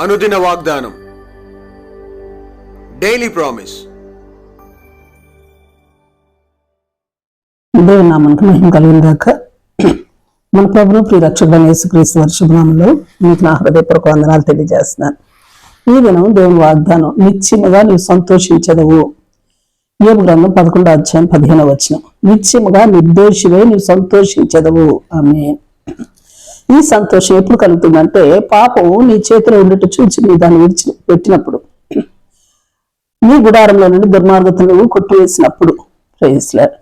అనుదిన వాగ్దానం. Daily promise దేవుని నామానికి మహిమ కలిగిన దాక మన ప్రభు ప్రియ రక్షకుడైన యేసుక్రీస్తు వర్షభనామంలో మీకు నా హృదయపూర్వక వందనాలు తెలియజేస్తున్నాను. ఈ దినం దేవుని వాగ్దానం నిత్యముగా నీవు సంతోషించదవు. యోగ గ్రంథం పదకొండో అధ్యాయం పదిహేనవ వచ్చిన నిత్యముగా నిర్దోషివే నీవు సంతోషించదవు. ఆమె ఈ సంతోషం ఎప్పుడు కలుగుతుందంటే పాపం నీ చేతిలో ఉండేట్టు చూచి నీ దాన్ని విడిచి పెట్టినప్పుడు. నీ గుడారంలో నుండి దుర్మార్గతను కొట్టివేసినప్పుడు. ప్రయత్నాలు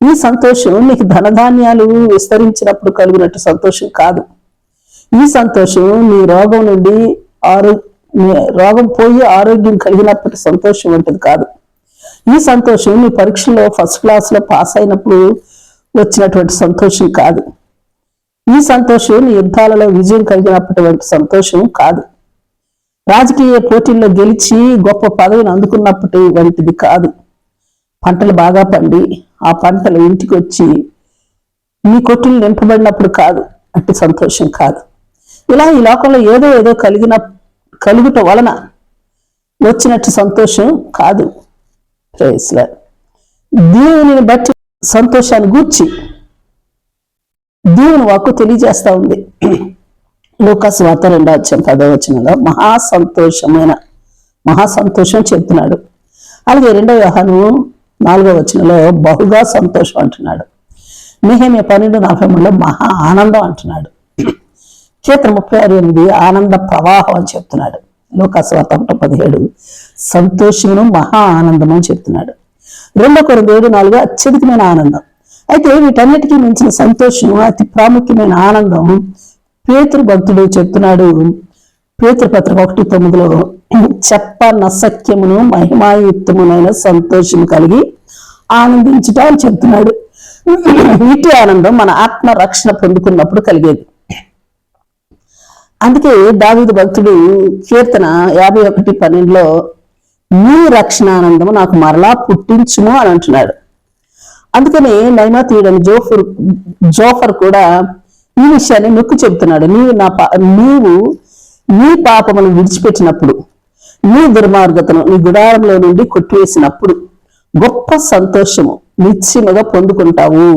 ఈ సంతోషం నీకు ధనధాన్యాలు విస్తరించినప్పుడు కలిగినట్టు సంతోషం కాదు. ఈ సంతోషం నీ రోగం నుండి ఆరో రోగం పోయి ఆరోగ్యం కలిగినప్పటి సంతోషం వంటిది కాదు. ఈ సంతోషం నీ పరీక్షలో ఫస్ట్ క్లాస్లో పాస్ అయినప్పుడు వచ్చినటువంటి సంతోషం కాదు. ఈ సంతోషం యుద్ధాలలో విజయం కలిగినప్పటి సంతోషం కాదు. రాజకీయ పోటీల్లో గెలిచి గొప్ప పదవిని అందుకున్నప్పటి వంటిది కాదు. పంటలు బాగా పండి ఆ పంటలు ఇంటికి వచ్చి మీ కొట్టులు నింపబడినప్పుడు కాదు అట్టి సంతోషం కాదు. ఇలా ఈ లోకంలో ఏదో ఏదో కలిగిన కలుగుట వలన వచ్చినట్టు సంతోషం కాదు. ప్రేయస్లా దేవుని బట్టి సంతోషాన్ని గూర్చి దేవుని వాక్కు తెలియజేస్తా ఉంది. లోకాసు వార్త రెండో వచ్చాం పదో వచ్చినలో మహా సంతోషమైన మహా సంతోషం చెప్తున్నాడు అలాగే రెండో వ్యవహారం నాలుగో వచనంలో బహుగా సంతోషం అంటున్నాడు. నిహమ్య పన్నెండు నలభై మూడులో మహా ఆనందం అంటున్నాడు. క్షేత్ర ముప్పై ఆరు ఎనిమిది ఆనంద ప్రవాహం అని చెప్తున్నాడు. లోకాస్వార్త ఒకటి పదిహేడు సంతోషమును మహా ఆనందం అని చెప్తున్నాడు. రెండో కొరదేడు నాలుగు అత్యధికమైన ఆనందం. అయితే వీటన్నిటికీ మించిన సంతోషం అతి ప్రాముఖ్యమైన ఆనందం పేతృ భక్తుడు చెప్తున్నాడు. పేతృపత్రిక ఒకటి తొమ్మిదిలో చెప్ప నసక్యమును మహిమాయుక్తమునైన సంతోషం కలిగి ఆనందించుట అని చెప్తున్నాడు. ఇటు ఆనందం మన ఆత్మ రక్షణ పొందుకున్నప్పుడు కలిగేది. అందుకే దావీదు భక్తుడు కీర్తన యాభై ఒకటి పన్నెండులో నీ రక్షణ ఆనందము నాకు మరలా పుట్టించుము అని అంటున్నాడు. అందుకని నైమాతీయుడని జోఫర్ జోఫర్ కూడా ఈ విషయాన్ని నొక్కి చెబుతున్నాడు. నీవు నా పా నీవు నీ పాపమును విడిచిపెట్టినప్పుడు నీ దుర్మార్గతను నీ గుడారంలో నుండి కొట్టివేసినప్పుడు గొప్ప సంతోషము నిశ్చయముగా పొందుకుంటావు.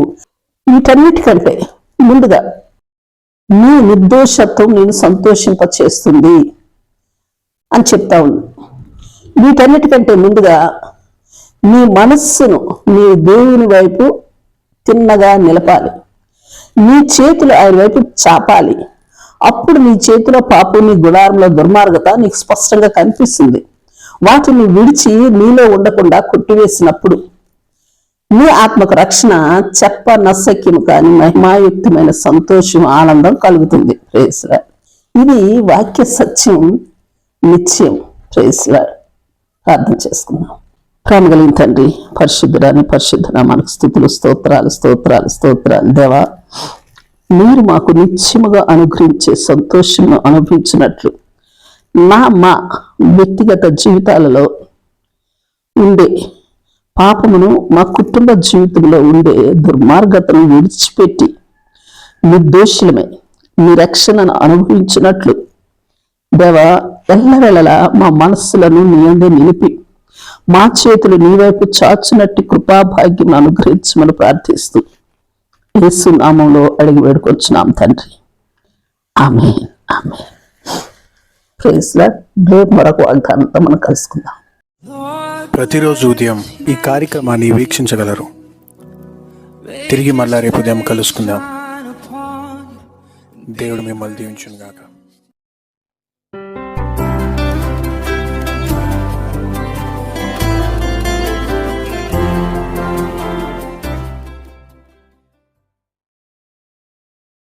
వీటన్నిటికంటే ముందుగా నీ నిర్దోషత్వం నేను సంతోషింప చేస్తుంది అని చెప్తా ఉంది. వీటన్నిటికంటే ముందుగా నీ మనస్సును నీ దేవుని వైపు తిన్నగా నిలపాలి. నీ చేతులు ఆయన వైపు చాపాలి. అప్పుడు నీ చేతిలో పాపం నీ గుడారంలో దుర్మార్గత నీకు స్పష్టంగా కనిపిస్తుంది. వాటిని విడిచి నీలో ఉండకుండా కొట్టివేసినప్పుడు నీ ఆత్మకు రక్షణ చెప్ప నసక్యము కాని మహిమాయుక్తమైన సంతోషం ఆనందం కలుగుతుంది. ప్రేసరా ఇది వాక్య సత్యం నిత్యం. ప్రేసరా ప్రార్థన చేసుకుందాం. ప్రేమ కలిగిన తండ్రి పరిశుద్ధురాని పరిశుద్ధన మనకు స్థుతులు స్తోత్రాలు స్తోత్రాలు స్తోత్రాలు. దేవా మీరు మాకు నిత్యముగా అనుగ్రహించే సంతోషంను అనుభవించినట్లు నా మా వ్యక్తిగత జీవితాలలో ఉండే పాపమును మా కుటుంబ జీవితంలో ఉండే దుర్మార్గతను విడిచిపెట్టి నిర్దోషులమై మీ రక్షణను అనుభవించినట్లు. దేవ ఎల్లవేళలా మా మనస్సులను నీ అందే నిలిపి మా చేతులు నీ వైపు చాచునట్టి కృపాభాగ్యం అనుగ్రహించమని ప్రార్థిస్తూ యేసు నామంలో అడిగి వేడుకొచ్చున్నాం తండ్రి. ఆమె ఆమె రేపు మరొక వాగ్దానంతో మనం కలుసుకుందాం. ప్రతిరోజు ఉదయం ఈ కార్యక్రమాన్ని వీక్షించగలరు. తిరిగి మళ్ళా రేపు ఉదయం కలుసుకుందాం. దేవుడు మిమ్మల్ని దీవించును గాక